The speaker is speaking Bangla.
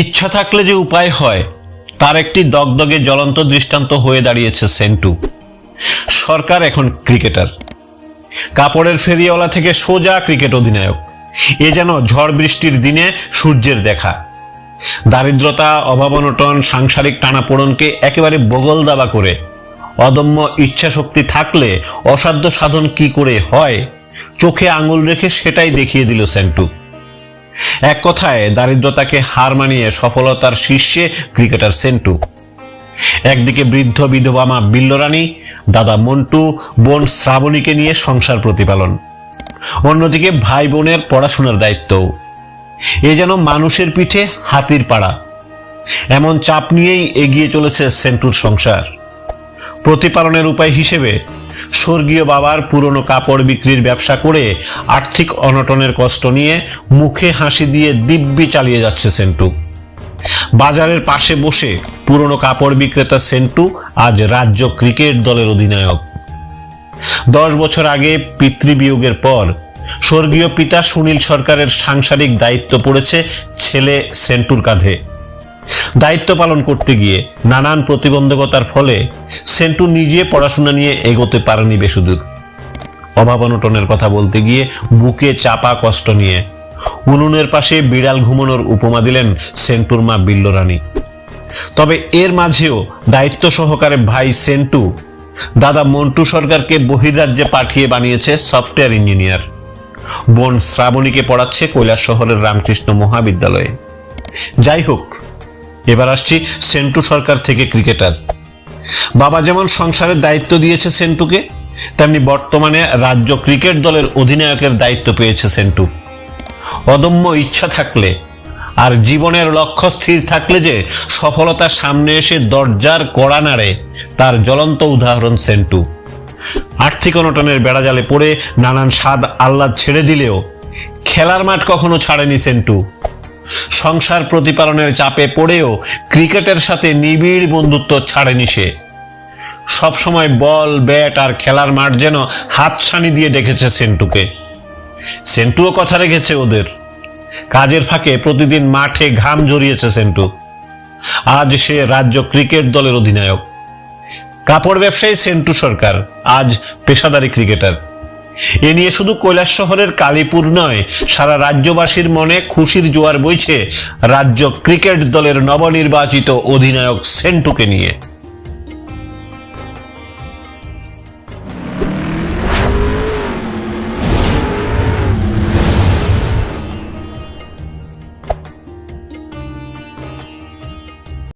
ইচ্ছা থাকলে যে উপায় হয়, তার একটি দগদগে জ্বলন্ত দৃষ্টান্ত হয়ে দাঁড়িয়েছে সেন্টু। সরকার এখন ক্রিকেটার। কাপড়ের ফেরিওয়ালা থেকে সোজা ক্রিকেট অধিনায়ক। এ যেন ঝড় বৃষ্টির দিনে সূর্যের দেখা। দারিদ্রতা, অভাবনটন, সাংসারিক টানাপোড়নকে একেবারে বগল দাবা করে। অদম্য ইচ্ছা শক্তি থাকলে অসাধ্য সাধন কি করে হয়, চোখে আঙুল রেখে সেটাই দেখিয়ে দিল সেন্টু। এক কথায়, দারিদ্রতাকে হার মানিয়ে সফলতার শীর্ষে ক্রিকেটার সেন্টু। একদিকে বৃদ্ধ বিধবা মা বিল্লরানী দাদা মন্টু, বোন শ্রাবণীকে নিয়ে সংসার প্রতিপালন। অন্যদিকে ভাই বোনের পড়াশোনার দায়িত্ব এ যেন মানুষের পিঠে হাতির পাড়া। এমন চাপ নিয়েই এগিয়ে চলেছে সেন্টুর সংসার। প্রতিপালনের উপায় হিসেবে স্বর্গীয় বাবার পুরনো কাপড় বিক্রির ব্যবসা করে আর্থিক অনটনের কষ্ট নিয়ে মুখে হাসি দিয়ে দিব্যি চালিয়ে যাচ্ছে সেন্টু। বাজারের পাশে বসে পুরনো কাপড় বিক্রেতা সেন্টু আজ রাজ্য ক্রিকেট দলের অধিনায়ক। দশ বছর আগে পিতৃবিয়োগের পর স্বর্গীয় পিতা সুনীল সরকারের সাংসারিক দায়িত্ব পড়েছে ছেলে সেন্টুর কাঁধে। দায়িত্ব পালন করতে গিয়ে নানান প্রতিবন্ধকতার ফলে সেন্টু নিজে পড়াশোনা নিয়ে এগোতে পারেনি বেশুদূর অভাব অনটনের কথা বলতে গিয়ে বুকে চাপা কষ্ট নিয়ে উনুনের পাশে বিড়াল ঘুমানোর উপমা দিলেন সেন্টুর মা বিল্লরানী। তবে এর মাঝেও দায়িত্ব সহকারে ভাই সেন্টু, দাদা মন্টু সরকারকে বহির্রাজ্যে পাঠিয়ে বানিয়েছে সফটওয়্যার ইঞ্জিনিয়ার। বোন শ্রাবণীকে পড়াচ্ছে কৈলাস শহরের রামকৃষ্ণ মহাবিদ্যালয়ে। যাই হোক এবার আসছি সেন্টু সরকার থেকে ক্রিকেটার। বাবা যেমন সংসারের দায়িত্ব দিয়েছে সেন্টুকে, তেমনি বর্তমানে রাজ্য ক্রিকেট দলের অধিনায়কের দায়িত্ব পেয়েছে সেন্টু। অদম্য ইচ্ছা থাকলে আর জীবনের লক্ষ্য স্থির থাকলে যে সফলতা সামনে এসে দরজার কড়া নাড়ে, তার জ্বলন্ত উদাহরণ সেন্টু। আর্থিক অনটনের বেড়াজালে পড়ে নানান স্বাদ আহ্লাদ ছেড়ে দিলেও খেলার মাঠ কখনো ছাড়েনি সেন্টু। সংসার প্রতিপালনের চাপে পড়েও ক্রিকেটের সাথে নিবিড় বন্ধুত্ব ছাড়েনি সে। সবসময় বল, ব্যাট আর খেলার মাঠ যেন হাতছানি দিয়ে ডেকেছে সেন্টুকে। সেন্টুও কথা রেখেছে ওদের। কাজের ফাঁকে প্রতিদিন মাঠে ঘাম জড়িয়েছে সেন্টু। আজ সে রাজ্য ক্রিকেট দলের অধিনায়ক। কাপড় ব্যবসায়ী সেন্টু সরকার, আজ পেশাদারি ক্রিকেটার। এ নিয়ে শুধু কৈলাস শহরের কালীপুর নয়, সারা রাজ্যবাসীর মনে খুশির জোয়ার বইছে রাজ্য ক্রিকেট দলের নবনির্বাচিত অধিনায়ক সেন্টুকে নিয়ে।